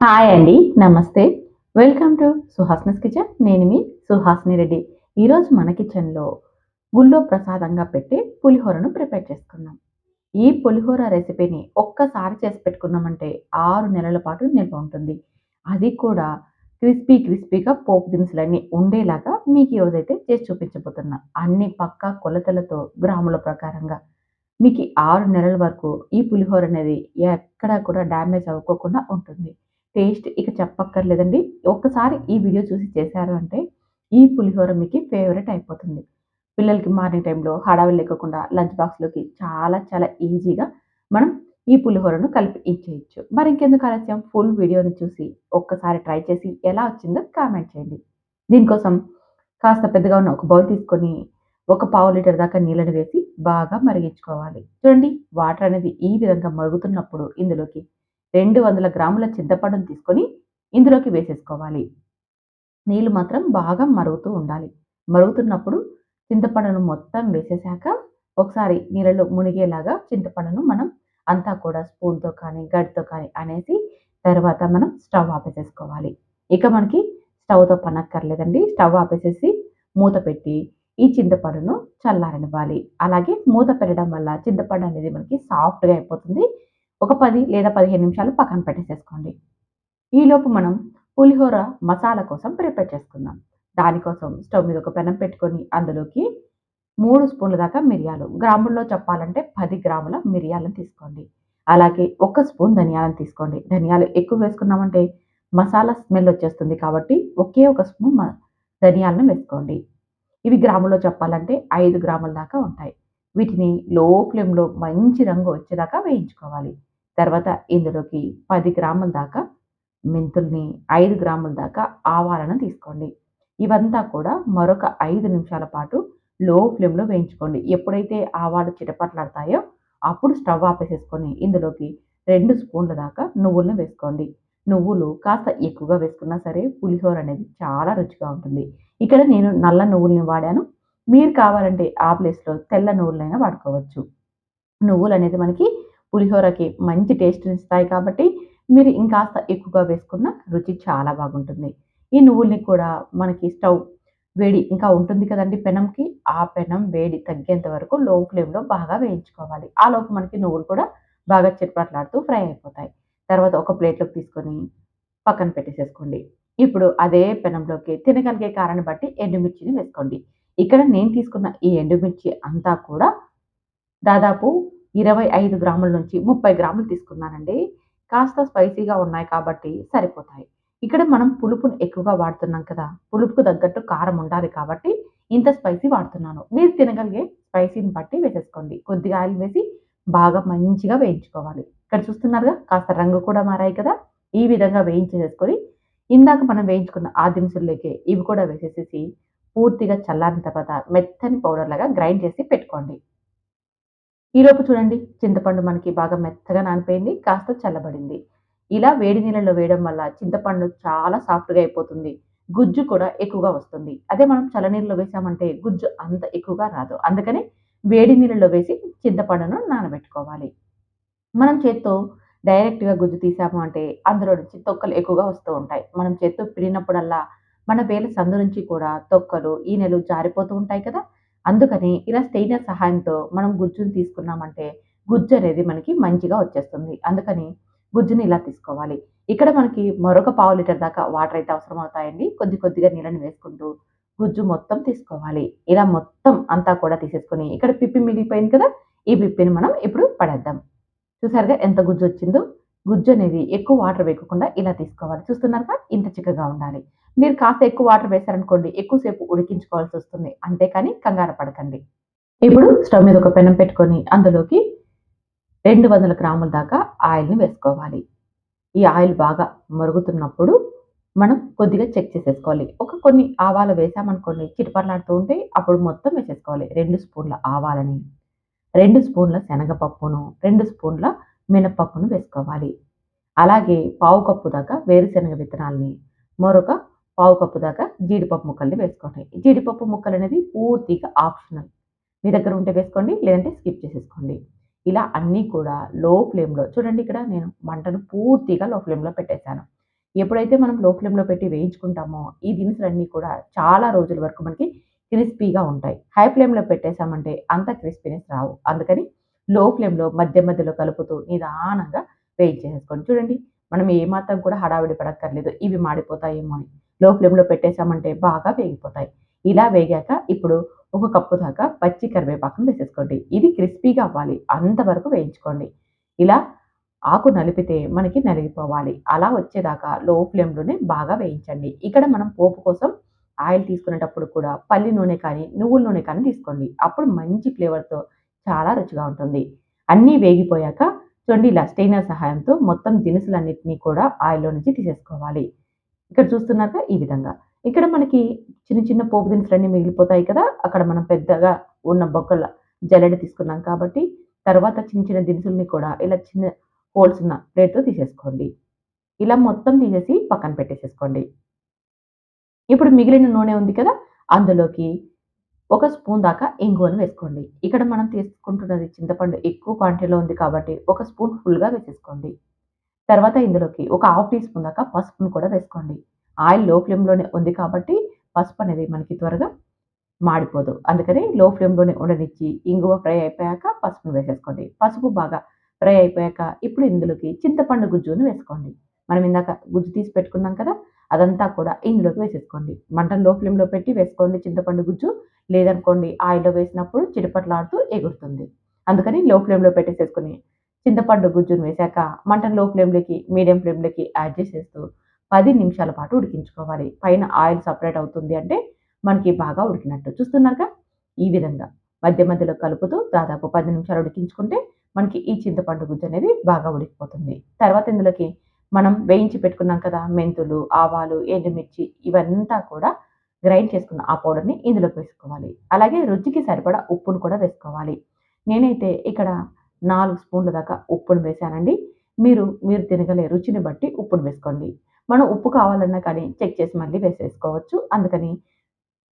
Hi అండి namaste. Welcome to Suhasini's kitchen. నేను మీ సుహాస్ని రెడ్డి. ఈరోజు మన కిచెన్లో గుళ్ళో ప్రసాదంగా పెట్టి పులిహోరను ప్రిపేర్ చేసుకుందాం. ఈ పులిహోర రెసిపీని ఒక్కసారి చేసి పెట్టుకున్నామంటే ఆరు నెలల పాటు నిల్వ ఉంటుంది. అది కూడా క్రిస్పీ క్రిస్పీగా పోపు దినుసులన్నీ ఉండేలాగా మీకు ఈరోజైతే చేసి చూపించబోతున్నా. అన్ని పక్కా కొలతలతో గ్రాముల ప్రకారంగా. మీకు ఆరు నెలల వరకు ఈ పులిహోర అనేది ఎక్కడా కూడా డ్యామేజ్ అవ్వకోకుండా ఉంటుంది. టేస్ట్ ఇక చెప్పక్కర్లేదండి. ఒక్కసారి ఈ వీడియో చూసి చేశారు అంటే ఈ పులిహోర మీకు ఫేవరెట్ అయిపోతుంది. పిల్లలకి మార్నింగ్ టైంలో హడావిడి లేకుండా లంచ్ బాక్స్లోకి చాలా చాలా ఈజీగా మనం ఈ పులిహోరను కలిపి ఇచ్చేయచ్చు. మరి ఇంకెందుకు ఆలస్యం? ఫుల్ వీడియోని చూసి ఒక్కసారి ట్రై చేసి ఎలా వచ్చిందో కామెంట్ చేయండి. దీనికోసం కాస్త పెద్దగా ఉన్న ఒక బౌల్ తీసుకొని ఒక పావు లీటర్ దాకా నీళ్ళని వేసి బాగా మరిగించుకోవాలి. చూడండి వాటర్ అనేది ఈ విధంగా మరుగుతున్నప్పుడు ఇందులోకి రెండు వందల గ్రాముల చింతపండును తీసుకొని ఇందులోకి వేసేసుకోవాలి. నీళ్ళు మాత్రం బాగా మరుగుతూ ఉండాలి. మరుగుతున్నప్పుడు చింతపండును మొత్తం వేసేసాక ఒకసారి నీళ్ళలో మునిగేలాగా చింతపండును మనం అంతా కూడా స్పూన్తో కానీ గడితో కానీ అనేసి తర్వాత మనం స్టవ్ ఆపేసేసుకోవాలి. ఇక మనకి స్టవ్తో పనక్కర్లేదండి. స్టవ్ ఆపేసేసి మూత పెట్టి ఈ చింతపండును చల్లారనివ్వాలి. అలాగే మూత పెట్టడం వల్ల చింతపండు అనేది మనకి సాఫ్ట్గా అయిపోతుంది. ఒక పది లేదా పదిహేను నిమిషాలు పక్కన పెట్టేసేసుకోండి. ఈలోపు మనం పులిహోర మసాలా కోసం ప్రిపేర్ చేసుకుందాం. దానికోసం స్టవ్ మీద ఒక పెనం పెట్టుకొని అందులోకి మూడు స్పూన్ల దాకా మిరియాలు గ్రాముల్లో చెప్పాలంటే పది గ్రాముల మిరియాలను తీసుకోండి. అలాగే ఒక స్పూన్ ధనియాలను తీసుకోండి. ధనియాలు ఎక్కువ వేసుకున్నామంటే మసాలా స్మెల్ వచ్చేస్తుంది కాబట్టి ఒకే ఒక స్పూన్ ధనియాలను వేసుకోండి. ఇవి గ్రాముల్లో చెప్పాలంటే ఐదు గ్రాముల దాకా ఉంటాయి. వీటిని లో ఫ్లేమ్లో మంచి రంగు వచ్చేదాకా వేయించుకోవాలి. తర్వాత ఇందులోకి పది గ్రాముల దాకా మెంతుల్ని ఐదు గ్రాముల దాకా ఆవాలను తీసుకోండి. ఇవంతా కూడా మరొక ఐదు నిమిషాల పాటు లో ఫ్లేమ్లో వేయించుకోండి. ఎప్పుడైతే ఆవాలు చిటపట్లాడతాయో అప్పుడు స్టవ్ ఆపేసేసుకొని ఇందులోకి రెండు స్పూన్ల దాకా నువ్వులను వేసుకోండి. నువ్వులు కాస్త ఎక్కువగా వేసుకున్నా సరే పులిహోర అనేది చాలా రుచిగా ఉంటుంది. ఇక్కడ నేను నల్ల నువ్వుల్ని వాడాను. మీరు కావాలంటే ఆ ప్లేస్లో తెల్ల నువ్వులైనా వాడుకోవచ్చు. నువ్వులు అనేది మనకి పులిహోరకి మంచి టేస్ట్ని ఇస్తాయి కాబట్టి మీరు ఇంకాస్త ఎక్కువగా వేసుకున్న రుచి చాలా బాగుంటుంది. ఈ నువ్వుల్ని కూడా మనకి స్టవ్ వేడి ఇంకా ఉంటుంది కదండి పెనంకి ఆ పెనం వేడి తగ్గేంత వరకు లో ఫ్లేమ్లో బాగా వేయించుకోవాలి. ఆ లోపు మనకి నువ్వులు కూడా బాగా చిట్పట్లాడుతూ ఫ్రై అయిపోతాయి. తర్వాత ఒక ప్లేట్లోకి తీసుకొని పక్కన పెట్టేసేసుకోండి. ఇప్పుడు అదే పెనంలోకి తినగలిగే కారాన్ని బట్టి ఎండుమిర్చిని వేసుకోండి. ఇక్కడ నేను తీసుకున్న ఈ ఎండుమిర్చి అంతా కూడా దాదాపు ఇరవై ఐదు గ్రాముల నుంచి ముప్పై గ్రాములు తీసుకున్నానండి. కాస్త స్పైసీగా ఉన్నాయి కాబట్టి సరిపోతాయి. ఇక్కడ మనం పులుపును ఎక్కువగా వాడుతున్నాం కదా పులుపుకు తగ్గట్టు కారం ఉండాలి కాబట్టి ఇంత స్పైసీ వాడుతున్నాను. మీరు తినగలిగే స్పైసీని బట్టి వేసేసుకోండి. కొద్దిగా ఆయిల్ వేసి బాగా మంచిగా వేయించుకోవాలి. ఇక్కడ చూస్తున్నారుగా కాస్త రంగు కూడా మారాయి కదా ఈ విధంగా వేయించేసేసుకొని ఇందాక మనం వేయించుకున్న ఆ దినుసుల్లోకి ఇవి కూడా వేసేసేసి పూర్తిగా చల్లారిన తర్వాత మెత్తని పౌడర్ లాగా గ్రైండ్ చేసి పెట్టుకోండి. ఈలోపు చూడండి చింతపండు మనకి బాగా మెత్తగా నానిపోయింది కాస్త చల్లబడింది. ఇలా వేడి నీళ్ళలో వేయడం వల్ల చింతపండు చాలా సాఫ్ట్గా అయిపోతుంది గుజ్జు కూడా ఎక్కువగా వస్తుంది. అదే మనం చల్లనీళ్ళలో వేసామంటే గుజ్జు అంత ఎక్కువగా రాదు. అందుకని వేడి నీళ్ళలో వేసి చింతపండును నానబెట్టుకోవాలి. మనం చేత్తో డైరెక్ట్గా గుజ్జు తీసాము అంటే అందులో నుంచి తొక్కలు ఎక్కువగా వస్తూ ఉంటాయి. మనం చేత్తో పిడినప్పుడల్లా మన వేల సందు నుంచి కూడా తొక్కలు ఈనెలు జారిపోతూ ఉంటాయి కదా? అందుకని ఇలా స్టెయినర్ సహాయంతో మనం గుజ్జుని తీసుకున్నామంటే గుజ్జు అనేది మనకి మంచిగా వచ్చేస్తుంది. అందుకని గుజ్జుని ఇలా తీసుకోవాలి. ఇక్కడ మనకి మరొక పావు లీటర్ దాకా వాటర్ అయితే అవసరం అవుతాయండి కొద్ది కొద్దిగా నీళ్ళని వేసుకుంటూ గుజ్జు మొత్తం తీసుకోవాలి. ఇలా మొత్తం అంతా కూడా తీసేసుకొని ఇక్కడ పిప్పి మిగిలిపోయింది కదా? ఈ పిప్పిని మనం ఇప్పుడు పడేద్దాం. చూసారుగా ఎంత గుజ్జు వచ్చిందో? గుజ్జు అనేది ఎక్కువ వాటర్ వేయకుండా ఇలా తీసుకోవాలి. చూస్తున్నారుగా? ఇంత చిక్కగా ఉండాలి. మీరు కాస్త ఎక్కువ వాటర్ వేశారనుకోండి ఎక్కువసేపు ఉడికించుకోవాల్సి వస్తుంది. అంతేకాని కంగారు పడకండి. ఇప్పుడు స్టవ్ మీద ఒక పెనం పెట్టుకొని అందులోకి రెండు వందల గ్రాముల దాకా ఆయిల్ని వేసుకోవాలి. ఈ ఆయిల్ బాగా మరుగుతున్నప్పుడు మనం కొద్దిగా చెక్ చేసేసుకోవాలి. ఒక కొన్ని ఆవాలు వేసామనుకోండి చిటపర్లాడుతూ ఉంటే అప్పుడు మొత్తం వేసేసుకోవాలి. రెండు స్పూన్ల ఆవాలని రెండు స్పూన్ల శనగపప్పును రెండు స్పూన్ల మినపప్పును వేసుకోవాలి. అలాగే పావు కప్పు దాకా వేరుశనగ విత్తనాలని మరొక పావు కప్పు దాకా జీడిపప్పు ముక్కల్ని వేసుకోండి జీడిపప్పు ముక్కలు అనేది పూర్తిగా ఆప్షనల్ మీ దగ్గర ఉంటే వేసుకోండి లేదంటే స్కిప్ చేసేసుకోండి ఇలా అన్నీ కూడా లో ఫ్లేమ్లో చూడండి ఇక్కడ నేను మంటను పూర్తిగా లో ఫ్లేమ్లో పెట్టేశాను ఎప్పుడైతే మనం లో ఫ్లేమ్‌లో పెట్టి వేయించుకుంటామో, ఈ దినుసులన్నీ కూడా చాలా రోజుల వరకు మనకి క్రిస్పీగా ఉంటాయి. హై ఫ్లేమ్‌లో పెట్టేశామంటే అంత క్రిస్పీనెస్ రావు. అందుకని లో ఫ్లేమ్‌లో మధ్య మధ్యలో కలుపుతూ నిదానంగా వేయించేసేసుకోండి. చూడండి మనం ఏమాత్రం కూడా హడావిడి పడక్కర్లేదు. ఇవి మాడిపోతాయేమో అని. లో ఫ్లేమ్‌లో పెట్టేసామంటే బాగా వేగిపోతాయి. ఇలా వేగాక ఇప్పుడు ఒక కప్పు దాకా పచ్చి కరివేపాకును వేసేసుకోండి. ఇది క్రిస్పీగా అవ్వాలి. అంతవరకు వేయించుకోండి. ఇలా ఆకు నలిపితే మనకి నలిగిపోవాలి. అలా వచ్చేదాకా లో ఫ్లేమ్‌లోనే బాగా వేయించండి. ఇక్కడ మనం పోపు కోసం ఆయిల్ తీసుకునేటప్పుడు కూడా పల్లి నూనె కానీ, నువ్వుల నూనె కానీ తీసుకోండి. అప్పుడు మంచి ఫ్లేవర్‌తో చాలా రుచిగా ఉంటుంది. అన్నీ వేగిపోయాక చూడండి ఇలా స్టెయినర్ సహాయంతో మొత్తం దినుసులన్నింటినీ కూడా ఆయిల్‌లో నుంచి తీసేసుకోవాలి. ఇక్కడ చూస్తున్నాక ఈ విధంగా. ఇక్కడ మనకి చిన్న చిన్న పోపు దినుసులన్నీ మిగిలిపోతాయి కదా! అక్కడ మనం పెద్దగా ఉన్న బొక్కల జల్లెడ తీసుకున్నాం కాబట్టి, తర్వాత చిన్న చిన్న దినుసుల్ని కూడా ఇలా చిన్న హోల్స్ ఉన్న ప్లేట్‌తో తీసేసుకోండి. ఇలా మొత్తం తీసేసి పక్కన పెట్టేసేసుకోండి. ఇప్పుడు మిగిలిన నూనె ఉంది కదా! అందులోకి ఒక స్పూన్ దాకా ఇంగువను వేసుకోండి. ఇక్కడ మనం తీసుకుంటున్నది చింతపండు ఎక్కువ క్వాంటిటీలో ఉంది కాబట్టి, ఒక స్పూన్ ఫుల్‌గా వేసేసుకోండి. తర్వాత ఇందులోకి ఒక హాఫ్ టీ స్పూన్ దాకా పసుపును కూడా వేసుకోండి. ఆయిల్లో ఫ్లేమ్‌లోనే ఉంది కాబట్టి పసుపు అనేది మనకి త్వరగా మాడిపోదు. అందుకని లో ఫ్లేమ్‌లోనే ఉండనిచ్చి ఇంగువ ఫ్రై అయిపోయాక పసుపును వేసేసుకోండి. పసుపు బాగా ఫ్రై అయిపోయాక ఇప్పుడు ఇందులోకి చింతపండు గుజ్జును వేసుకోండి. మనం ఇందాక గుజ్జు తీసి పెట్టుకున్నాం కదా! అదంతా కూడా ఇందులోకి వేసేసుకోండి. మంటను లో ఫ్లేమ్‌లో పెట్టి వేసుకోండి చింతపండు గుజ్జు. లేదనుకోండి ఆయిల్‌లో వేసినప్పుడు చిటపట్లాడుతూ ఎగురుతుంది. అందుకని లో ఫ్లేమ్‌లో పెట్టేసేసుకొని చింతపండు గుజ్జును వేశాక మంటను లో ఫ్లేమ్‌లోకి, మీడియం ఫ్లేమ్‌లోకి యాడ్ చేసేస్తూ పది నిమిషాల పాటు ఉడికించుకోవాలి. పైన ఆయిల్ సపరేట్ అవుతుంది అంటే మనకి బాగా ఉడికినట్టు. చూస్తున్నారుగా? ఈ విధంగా మధ్య మధ్యలో కలుపుతూ దాదాపు పది నిమిషాలు ఉడికించుకుంటే మనకి ఈ చింతపండు గుజ్జు అనేది బాగా ఉడికిపోతుంది. తర్వాత ఇందులోకి మనం వేయించి పెట్టుకున్నాం కదా! మెంతులు, ఆవాలు, ఎండుమిర్చి ఇవంతా కూడా గ్రైండ్ చేసుకున్న ఆ పౌడర్‌ని ఇందులోకి వేసుకోవాలి. అలాగే రుచికి సరిపడా ఉప్పును కూడా వేసుకోవాలి. నేనైతే ఇక్కడ నాలుగు స్పూన్ల దాకా ఉప్పును వేశానండి. మీరు మీరు తినగలే రుచిని బట్టి ఉప్పును వేసుకోండి. మనం ఉప్పు కావాలన్నా కానీ చెక్ చేసి మళ్ళీ వేసేసుకోవచ్చు. అందుకని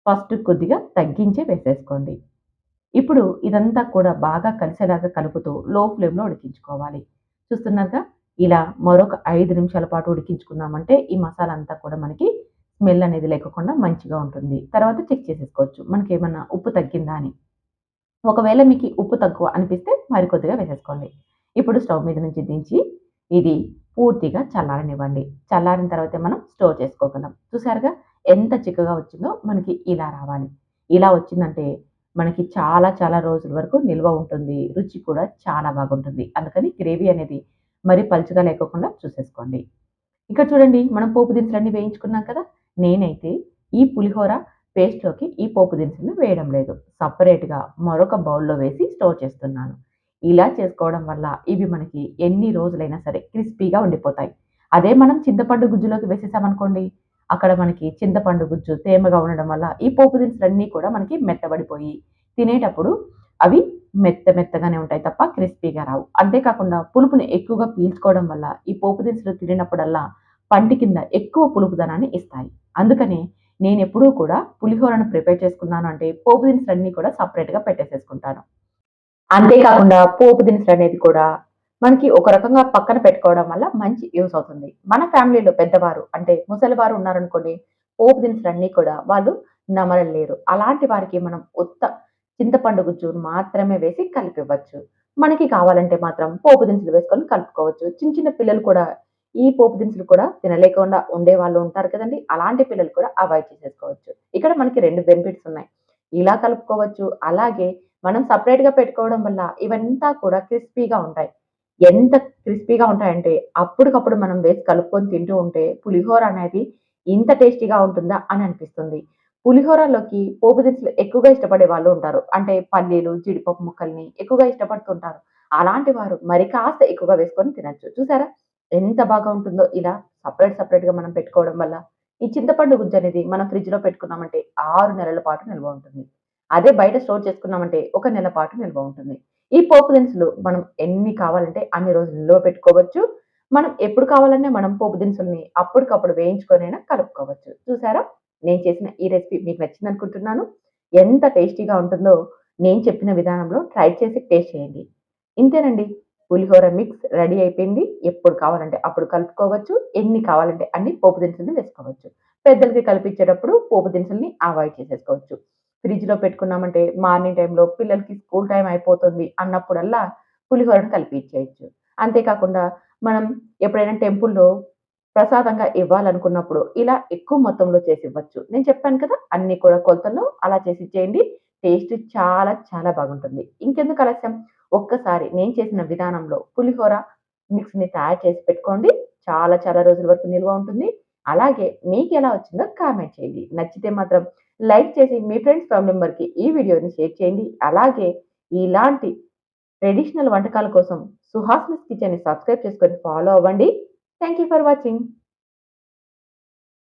ఫస్ట్ కొద్దిగా తగ్గించే వేసేసుకోండి. ఇప్పుడు ఇదంతా కూడా బాగా కలిసేలాగా కలుపుతూ లో ఫ్లేమ్‌లో ఉడికించుకోవాలి. చూస్తున్నారుగా? ఇలా మరొక ఐదు నిమిషాల పాటు ఉడికించుకున్నామంటే ఈ మసాలా అంతా కూడా మనకి స్మెల్ అనేది లేకుండా మంచిగా ఉంటుంది. తర్వాత చెక్ చేసేసుకోవచ్చు. మనకేమన్నా ఉప్పు తగ్గిందా అని. ఒకవేళ మీకు ఉప్పు తక్కువ అనిపిస్తే మరి కొద్దిగా వేసేసుకోండి. ఇప్పుడు స్టవ్ మీద నుంచి దించి ఇది పూర్తిగా చల్లారనివ్వండి. చల్లారిన తర్వాత మనం స్టోర్ చేసుకోగలం. చూసారుగా? ఎంత చిక్కగా వచ్చిందో మనకి ఇలా రావాలి. ఇలా వచ్చిందంటే మనకి చాలా చాలా రోజుల వరకు నిల్వ ఉంటుంది. రుచి కూడా చాలా బాగుంటుంది. అందుకని గ్రేవీ అనేది మరి పలుచగా లేకోకుండా చూసేసుకోండి. ఇక్కడ చూడండి మనం పోపు దినుసులన్నీ వేయించుకున్నాం కదా! నేనైతే ఈ పులిహోర పేస్ట్‌లోకి ఈ పోపు దినుసులను వేయడం లేదు. సపరేట్గా మరొక బౌల్‌లో వేసి స్టోర్ చేస్తున్నాను. ఇలా చేసుకోవడం వల్ల ఇవి మనకి ఎన్ని రోజులైనా సరే క్రిస్పీగా ఉండిపోతాయి. అదే మనం చింతపండు గుజ్జులోకి వేసేసామనుకోండి, అక్కడ మనకి చింతపండు గుజ్జు తేమగా ఉండడం వల్ల ఈ పోపు దినుసులన్నీ కూడా మనకి మెత్తబడిపోయి తినేటప్పుడు అవి మెత్త మెత్తగానే ఉంటాయి తప్ప క్రిస్పీగా రావు. అంతేకాకుండా పులుపుని ఎక్కువగా పీల్చుకోవడం వల్ల ఈ పోపు దినుసులు తిరిగినప్పుడల్లా పంటి కింద ఎక్కువ పులుపుదనాన్ని ఇస్తాయి. అందుకనే నేను ఎప్పుడూ కూడా పులిహోరను ప్రిపేర్ చేసుకున్నాను అంటే పోపు దినుసులన్నీ కూడా సపరేట్గా పెట్టేసేసుకుంటాను. అంతేకాకుండా పోపు దినుసులు అనేది కూడా మనకి ఒక రకంగా పక్కన పెట్టుకోవడం వల్ల మంచి యూస్ అవుతుంది. మన ఫ్యామిలీలో పెద్దవారు అంటే ముసలివారు ఉన్నారనుకోండి, పోపు దినుసులన్నీ కూడా వాళ్ళు నమలలేరు. అలాంటి వారికి మనం ఉత్త చింతపండు గుజ్జు మాత్రమే వేసి కలిపివ్వచ్చు. మనకి కావాలంటే మాత్రం పోపు దినుసులు వేసుకొని కలుపుకోవచ్చు. చిన్న చిన్న పిల్లలు కూడా ఈ పోపు దినుసులు కూడా తినలేకుండా ఉండే వాళ్ళు ఉంటారు కదండి అలాంటి పిల్లలు కూడా అవాయిడ్ చేసేసుకోవచ్చు. ఇక్కడ మనకి రెండు బెనిఫిట్స్ ఉన్నాయి. ఇలా కలుపుకోవచ్చు. అలాగే మనం సెపరేట్‌గా పెట్టుకోవడం వల్ల ఇవంతా కూడా క్రిస్పీగా ఉంటాయి. ఎంత క్రిస్పీగా ఉంటాయంటే అప్పటికప్పుడు మనం వేసి కలుపుకొని తింటూ ఉంటే పులిహోర అనేది ఇంత టేస్టీగా ఉంటుందా అని అనిపిస్తుంది. పులిహోరలోకి పోపు దినుసులు ఎక్కువగా ఇష్టపడే వాళ్ళు ఉంటారు. అంటే పల్లీలు, జీడిపప్పు ముక్కల్ని ఎక్కువగా ఇష్టపడుతుంటారు. అలాంటి వారు మరి కాస్త ఎక్కువగా వేసుకొని తినొచ్చు. చూసారా? ఎంత బాగా ఉంటుందో ఇలా సపరేట్ సపరేట్గా మనం పెట్టుకోవడం వల్ల. ఈ చింతపండు గుజ్జు అనేది మనం ఫ్రిడ్జ్‌లో పెట్టుకున్నామంటే ఆరు నెలల పాటు నిల్వ ఉంటుంది. అదే బయట స్టోర్ చేసుకున్నామంటే ఒక నెల పాటు నిల్వ ఉంటుంది. ఈ పోపు దినుసులు మనం ఎన్ని కావాలంటే అన్ని రోజులు నిల్వ పెట్టుకోవచ్చు. మనం ఎప్పుడు కావాలన్నా మనం పోపు దినుసుల్ని అప్పటికప్పుడు వేయించుకొనైనా కలుపుకోవచ్చు. చూసారా? నేను చేసిన ఈ రెసిపీ మీకు నచ్చిందనుకుంటున్నాను. ఎంత టేస్టీగా ఉంటుందో నేను చెప్పిన విధానంలో ట్రై చేసి టేస్ట్ చేయండి. ఇంతేనండి. పులిహోర మిక్స్ రెడీ అయిపోయింది. ఎప్పుడు కావాలంటే అప్పుడు కలుపుకోవచ్చు. ఎన్ని కావాలంటే అన్ని పోపు దినుసులు వేసుకోవచ్చు. పెద్దలకి కల్పించేటప్పుడు పోపు దినుసుల్ని అవాయిడ్ చేసేసుకోవచ్చు. ఫ్రిడ్జ్లో పెట్టుకున్నామంటే మార్నింగ్ టైంలో పిల్లలకి స్కూల్ టైం అయిపోతుంది అన్నప్పుడల్లా పులిహోరను కలిపి ఇచ్చేయచ్చు అంతేకాకుండా మనం ఎప్పుడైనా టెంపుల్లో ప్రసాదంగా ఇవ్వాలనుకున్నప్పుడు ఇలా ఎక్కువ మొత్తంలో చేసి ఇవ్వచ్చు. నేను చెప్పాను కదా అన్ని కూడా కొలతల్లో అలా చేసి ఇచ్చేయండి. టేస్ట్ చాలా చాలా బాగుంటుంది. ఇంకెందుకు ఆలస్యం? ఒక్కసారి నేను చేసిన విధానంలో పులిహోర మిక్స్ని తయారు చేసి పెట్టుకోండి. చాలా చాలా రోజుల వరకు నిల్వ ఉంటుంది. అలాగే మీకు ఎలా వచ్చిందో కామెంట్ చేయండి. నచ్చితే మాత్రం లైక్ చేసి మీ ఫ్రెండ్స్ ఫ్యామిలీ మెంబర్కి ఈ వీడియోని షేర్ చేయండి. అలాగే ఇలాంటి ట్రెడిషనల్ వంటకాల కోసం సుహాస్నస్ కిచెన్ని సబ్స్క్రైబ్ చేసుకొని ఫాలో అవ్వండి. Thank you for watching.